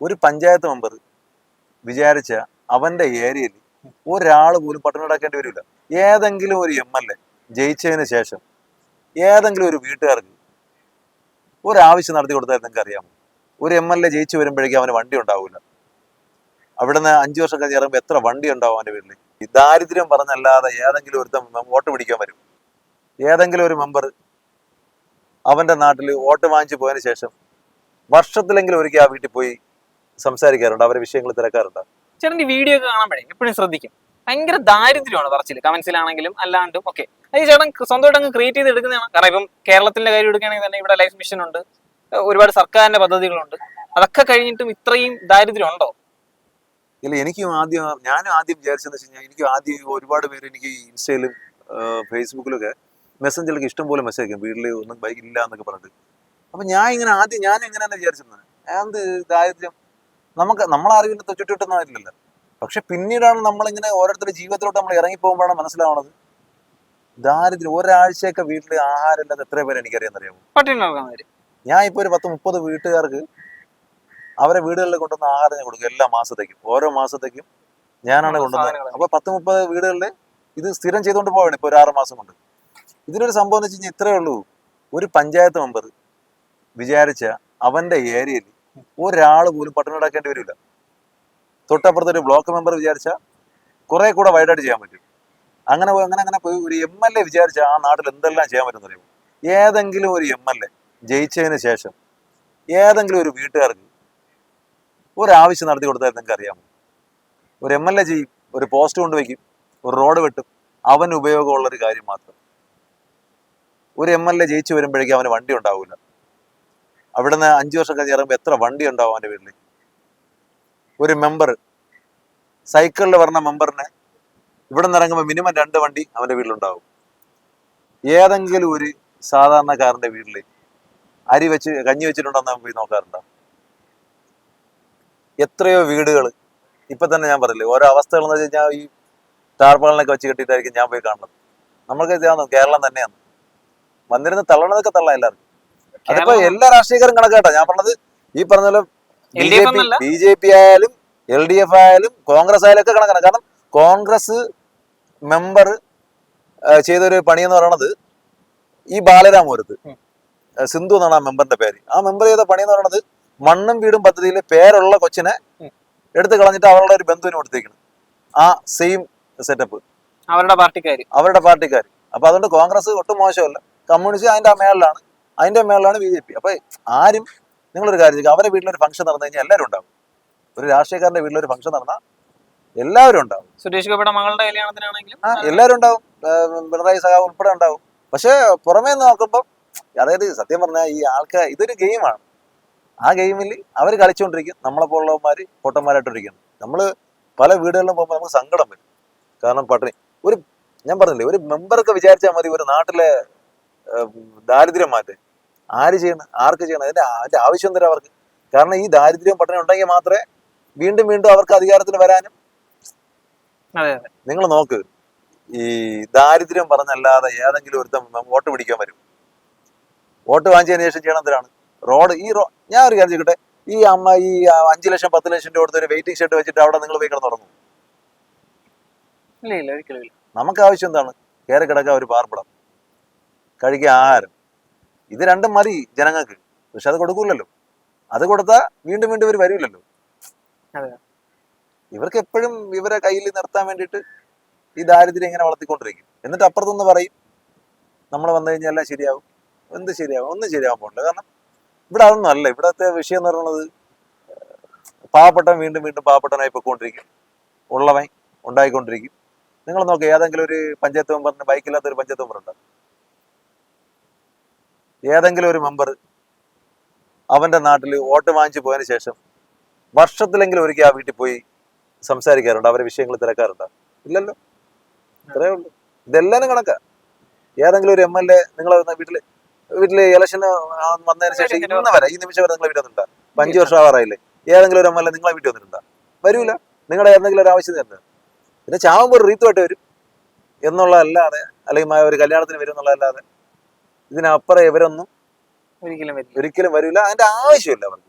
ഒരു പഞ്ചായത്ത് മെമ്പർ വിചാരിച്ച അവന്റെ ഏരിയയിൽ ഒരാൾ പോലും പട്ടണം അടക്കേണ്ടി വരില്ല. ഏതെങ്കിലും ഒരു എം എൽ എ ജയിച്ചതിന് ശേഷം ഏതെങ്കിലും ഒരു വീട്ടുകാർക്ക് ഒരാവശ്യം നടത്തി കൊടുത്താൽ നിങ്ങൾക്ക് അറിയാമോ? ഒരു എം എൽ എ ജയിച്ചു വരുമ്പോഴേക്കും അവന് വണ്ടി ഉണ്ടാവില്ല അവിടുന്ന് അഞ്ചു വർഷം കഴിഞ്ഞ് ഇറങ്ങുമ്പോൾ എത്ര വണ്ടി ഉണ്ടാവും അവന്റെ വീട്ടിൽ ഈ ദാരിദ്ര്യം പറഞ്ഞല്ലാതെ ഏതെങ്കിലും ഒരുത്തൻ വോട്ട് പിടിക്കാൻ വരും. ഏതെങ്കിലും ഒരു മെമ്പർ അവന്റെ നാട്ടിൽ വോട്ട് വാങ്ങിച്ചു പോയതിനു ശേഷം വർഷത്തിലെങ്കിലും ഒരിക്കൽ ആ വീട്ടിൽ പോയി സംസാരിക്കാറുണ്ട് അവരെ വിഷയങ്ങൾ തിരക്കാറുണ്ട്. ചേട്ടൻ ഈ വീഡിയോ ഒക്കെ കാണുമ്പോഴേ എപ്പോഴും ശ്രദ്ധിക്കും. ഭയങ്കര ദാരിദ്ര്യമാണ് പറച്ചിൽ കമന്റ്സിലാണെങ്കിലും അല്ലാണ്ടും ഒക്കെ. ഈ ചേട്ടൻ സ്വന്തമായിട്ട് അങ്ങ് ക്രിയേറ്റ് ചെയ്ത് എടുക്കുന്നതാണ്. കാരണം ഇപ്പം കേരളത്തിന്റെ കാര്യം എടുക്കുകയാണെങ്കിൽ തന്നെ ഇവിടെ ലൈഫ് മിഷൻ ഉണ്ട്. ഒരുപാട് സർക്കാരിന്റെ പദ്ധതികളുണ്ട്. അതൊക്കെ കഴിഞ്ഞിട്ടും ഇത്രയും ദാരിദ്ര്യം ഉണ്ടോ ഇല്ല എനിക്കും ആദ്യം ഞാനും ആദ്യം വിചാരിച്ചെന്ന് വെച്ച് കഴിഞ്ഞാൽ എനിക്ക് ആദ്യം ഒരുപാട് പേര് എനിക്ക് ഇൻസ്റ്റയിലും ഫേസ്ബുക്കിലൊക്കെ മെസ്സഞ്ചറിലൊക്കെ ഇഷ്ടംപോലെ മെസ്സേജ് അയക്കും. വീട്ടിൽ ഒന്നും ബൈക്ക് ഇല്ല എന്നൊക്കെ പറഞ്ഞിട്ട്. അപ്പൊ ഞാൻ ഇങ്ങനെ ആദ്യം ഞാൻ എങ്ങനെയാന്ന് വിചാരിച്ചിരുന്നത്? എന്ത് ദാരിദ്ര്യം? നമുക്ക് നമ്മളെ അറിവിന്റെ ചുറ്റുവട്ടൊന്നും ആയിട്ടില്ലല്ലോ. പക്ഷെ പിന്നീടാണ് നമ്മളിങ്ങനെ ഓരോരുത്തരുടെ ജീവിതത്തിലോട്ട് നമ്മൾ ഇറങ്ങി പോകുമ്പോഴാണ് മനസ്സിലാവണത് ദാരിദ്ര്യം ഒരാഴ്ചയൊക്കെ വീട്ടിൽ ആഹാരം ഇല്ലാതെ എത്ര പേര് എനിക്കറിയാമെന്നറിയാമോ ഞാൻ ഇപ്പോൾ ഒരു പത്ത് മുപ്പത് വീട്ടുകാർക്ക് അവരെ വീടുകളിൽ കൊണ്ടുവന്ന ആഹാരം ഞാൻ കൊടുക്കും എല്ലാ മാസത്തേക്കും. ഓരോ മാസത്തേക്കും ഞാനാണ് കൊണ്ടുവന്നത്. അപ്പൊ പത്ത് മുപ്പത് വീടുകളിൽ ഇത് സ്ഥിരം ചെയ്തുകൊണ്ട് പോവാണ് ഇപ്പൊ ഒരു ആറ് മാസം കൊണ്ട്. ഇതിനൊരു സംഭവം എന്ന് വെച്ച് കഴിഞ്ഞാൽ ഇത്രയേ ഉള്ളൂ. ഒരു പഞ്ചായത്ത് മെമ്പർ വിചാരിച്ച അവന്റെ ഏരിയയിൽ ഒരാൾ പോലും പട്ടണം അടക്കേണ്ടി വരില്ല. തൊട്ടപ്പുറത്ത് ഒരു ബ്ലോക്ക് മെമ്പർ വിചാരിച്ച കുറെ കൂടെ വൈഡായിട്ട് ചെയ്യാൻ പറ്റും. അങ്ങനെ അങ്ങനെ അങ്ങനെ പോയി ഒരു എം എൽ എ വിചാരിച്ച ആ നാട്ടിൽ എന്തെല്ലാം ചെയ്യാൻ പറ്റുമെന്ന് അറിയുമോ ഏതെങ്കിലും ഒരു എം എൽ എ ജയിച്ചതിന് ശേഷം ഏതെങ്കിലും ഒരു വീട്ടുകാർക്ക് ഒരാവശ്യം നടത്തി കൊടുത്താൽ നിങ്ങൾക്ക് അറിയാമോ? ഒരു എം എൽ എ ചെയ്യും ഒരു പോസ്റ്റ് കൊണ്ടുവയ്ക്കും ഒരു റോഡ് വെട്ടും അവന് ഉപയോഗമുള്ള ഒരു കാര്യം മാത്രം. ഒരു എം എൽ എ ജയിച്ചു വരുമ്പോഴേക്കും അവന് വണ്ടി ഉണ്ടാവില്ല അവിടുന്ന് അഞ്ചു വർഷം കഴിഞ്ഞ് ഇറങ്ങുമ്പോൾ എത്ര വണ്ടി ഉണ്ടാവും അവന്റെ വീട്ടിൽ ഒരു മെമ്പർ സൈക്കിളിൽ വരുന്ന മെമ്പറിന് ഇവിടെ നിന്ന് ഇറങ്ങുമ്പോൾ മിനിമം രണ്ട് വണ്ടി അവന്റെ വീട്ടിലുണ്ടാവും. ഏതെങ്കിലും ഒരു സാധാരണക്കാരന്റെ വീട്ടിൽ അരി വെച്ച് കഞ്ഞി വെച്ചിട്ടുണ്ടെന്ന് പോയി നോക്കാറുണ്ടോ? എത്രയോ വീടുകൾ ഇപ്പൊ തന്നെ ഞാൻ പറയില്ലേ ഓരോ അവസ്ഥകൾ എന്ന് വെച്ച് കഴിഞ്ഞാൽ ഈ ടാർപ്പാളിനൊക്കെ വെച്ച് കെട്ടിയിട്ടായിരിക്കും ഞാൻ പോയി കാണുന്നത്. നമ്മൾക്ക് കേരളം തന്നെയാണ്. വന്നിരുന്ന് തള്ളണതൊക്കെ തള്ളാം എല്ലാവർക്കും. അതിപ്പോ എല്ലാ രാഷ്ട്രീയക്കാരും കണക്കാട്ടോ. ഞാൻ പറഞ്ഞത് ഈ പറഞ്ഞ പോലെ ബി ജെ പി ആയാലും എൽ ഡി എഫ് ആയാലും കോൺഗ്രസ് ആയാലും ഒക്കെ കണക്കാണ്. കാരണം കോൺഗ്രസ് മെമ്പർ ചെയ്തൊരു പണി എന്ന് പറയുന്നത് ഈ ബാലരാമപുരത്ത് സിന്ധു എന്നാണ് ആ മെമ്പറിന്റെ പേര്. ആ മെമ്പർ ചെയ്ത പണി എന്ന് പറയുന്നത് മണ്ണും വീടും പദ്ധതിയിൽ പേരുള്ള കൊച്ചിനെ എടുത്തു കളഞ്ഞിട്ട് അവരുടെ ഒരു ബന്ധുവിന് കൊടുത്തേക്കണം. ആ സെയിം സെറ്റപ്പ്. അവരുടെ പാർട്ടിക്കാർ അവരുടെ പാർട്ടിക്കാർ അപ്പൊ അതുകൊണ്ട് കോൺഗ്രസ് ഒട്ടും മോശമല്ല. കമ്മ്യൂണിസ്റ്റ് അതിന്റെ മേളിലാണ്. അതിന്റെ മേളിലാണ് ബി ജെ പി. അപ്പൊ ആരും നിങ്ങളൊരു കാര്യം ചെയ്യുക. അവരുടെ വീട്ടിലൊരു ഫംഗ്ഷൻ നടന്നു കഴിഞ്ഞാൽ എല്ലാവരും ഉണ്ടാവും. ഒരു രാഷ്ട്രീയക്കാരന്റെ വീട്ടിലൊരു ഫംഗ്ഷൻ നടന്നാൽ എല്ലാവരും ഉണ്ടാവും. സുരേഷ് ഗോപിയുടെ മകളുടെ കല്യാണത്തിനാണെങ്കിലും ആ എല്ലാവരും ഉണ്ടാവും. പിണറായി സഖാവ് ഉൾപ്പെടെ ഉണ്ടാവും. പക്ഷെ പുറമേ നോക്കുമ്പോൾ അതായത് സത്യം പറഞ്ഞാൽ ഈ ആൾക്കാർ ഇതൊരു ഗെയിമാണ്. ആ ഗെയിമിൽ അവർ കളിച്ചുകൊണ്ടിരിക്കും. നമ്മളെ പോലുള്ളവന്മാർ പൊട്ടന്മാരായിട്ടിരിക്കുന്നു. നമ്മൾ പല വീടുകളിലും പോകുമ്പോൾ നമുക്ക് സങ്കടം വരും. കാരണം പട്ടിണി. ഒരു ഞാൻ പറഞ്ഞില്ലേ ഒരു മെമ്പറൊക്കെ വിചാരിച്ചാൽ മതി ഒരു നാട്ടിലെ ദാരിദ്ര്യം മാറ്റാൻ ആര് ചെയ്യണം ആർക്ക് ചെയ്യണം? അതിന്റെ അതിന്റെ ആവശ്യം തരാം അവർക്ക്? കാരണം ഈ ദാരിദ്ര്യം പട്ടണം ഉണ്ടെങ്കിൽ മാത്രമേ വീണ്ടും വീണ്ടും അവർക്ക് അധികാരത്തിൽ വരാനും നിങ്ങൾ നോക്ക്. ഈ ദാരിദ്ര്യം പറഞ്ഞല്ലാതെ ഏതെങ്കിലും ഒരുത്തം വോട്ട് പിടിക്കാൻ വരും. വോട്ട് വാങ്ങിച്ചതിന് ശേഷം ചെയ്യണം എന്തിനാണ്? റോഡ് ഈ റോ ഞാൻ ഒരു കാര്യം ചെയ്യട്ടെ ഈ അമ്മ ഈ അഞ്ചു ലക്ഷം പത്ത് ലക്ഷം രൂപ കൊടുത്ത് ഒരു വെയിറ്റിംഗ് ഷെഡ് വെച്ചിട്ട് അവിടെ നിങ്ങൾ പോയി കിടന്ന് തുടങ്ങും ഇല്ല ഇല്ല ഒരിക്കലും നമുക്ക് ആവശ്യം എന്താണ്? കയറി കിടക്കാൻ ഒരു പാർപ്പിടം. കഴിക്കാൻ ആഹാരം. ഇത് രണ്ടും മതി ജനങ്ങൾക്ക്. പക്ഷെ അത് കൊടുക്കൂലല്ലോ. അത് കൊടുത്താൽ വീണ്ടും വീണ്ടും ഇവർ വരില്ലല്ലോ. ഇവർക്ക് എപ്പോഴും ഇവരെ കയ്യിൽ നിർത്താൻ വേണ്ടിയിട്ട് ഈ ദാരിദ്ര്യം ഇങ്ങനെ വളർത്തിക്കൊണ്ടിരിക്കും. എന്നിട്ട് അപ്പുറത്തുനിന്ന് പറയും നമ്മൾ വന്നു കഴിഞ്ഞാൽ എല്ലാം ശരിയാവും. എന്ത് ശരിയാവും? ഒന്നും ശരിയാവാൻ പോകില്ല കാരണം ഇവിടെ അതൊന്നും അല്ല. ഇവിടത്തെ വിഷയം എന്ന് പറയുന്നത് പാവപ്പെട്ടവൻ വീണ്ടും വീണ്ടും പാവപ്പെട്ടവനായി പോയിക്കൊണ്ടിരിക്കും. ഉള്ളവൻ ഉണ്ടായിക്കൊണ്ടിരിക്കും. നിങ്ങൾ നോക്ക് ഏതെങ്കിലും ഒരു പഞ്ചായത്ത് മെമ്പറിന് ബൈക്കില്ലാത്ത ഒരു പഞ്ചായത്ത് മെമ്പർ ഉണ്ട് ഏതെങ്കിലും ഒരു മെമ്പർ അവന്റെ നാട്ടിൽ വോട്ട് വാങ്ങിച്ചു പോയതിന് ശേഷം വർഷത്തിലെങ്കിലും ഒരിക്കൽ ആ വീട്ടിൽ പോയി സംസാരിക്കാറുണ്ട് അവരെ വിഷയങ്ങൾ തിരക്കാറുണ്ട്. ഇല്ലല്ലോ. ഇത്രയേ ഉള്ളൂ. ഇതെല്ലാം കണക്കാ. ഏതെങ്കിലും ഒരു എം എൽ എ നിങ്ങൾ വീട്ടിൽ വീട്ടിൽ ഇലക്ഷന് വന്നതിന് ശേഷം ഇന്ന് വരെ ഈ നിമിഷം വരെ നിങ്ങളെ വീട്ടിൽ വന്നിട്ടുണ്ടോ? അഞ്ചു വർഷം ആവാറായില്ലേ? ഏതെങ്കിലും ഒരു എം എൽ എ നിങ്ങളെ വീട്ടിൽ വന്നിട്ടുണ്ടോ? വരൂല. നിങ്ങളുടെ ഏതെങ്കിലും ഒരു ആവശ്യം തന്നെ പിന്നെ ചാവുമ്പോൾ ഒരു റീത്തുമായിട്ട് വരും. എന്നുള്ളതല്ലാതെ അല്ലെങ്കിൽ ഒരു കല്യാണത്തിന് വരും എന്നുള്ളതല്ലാതെ ഇതിനപ്പുറം ഇവരൊന്നും ഒരിക്കലും വരില്ല. ഒരിക്കലും വരില്ല. അതിന്റെ ആവശ്യമില്ല അവർക്ക്.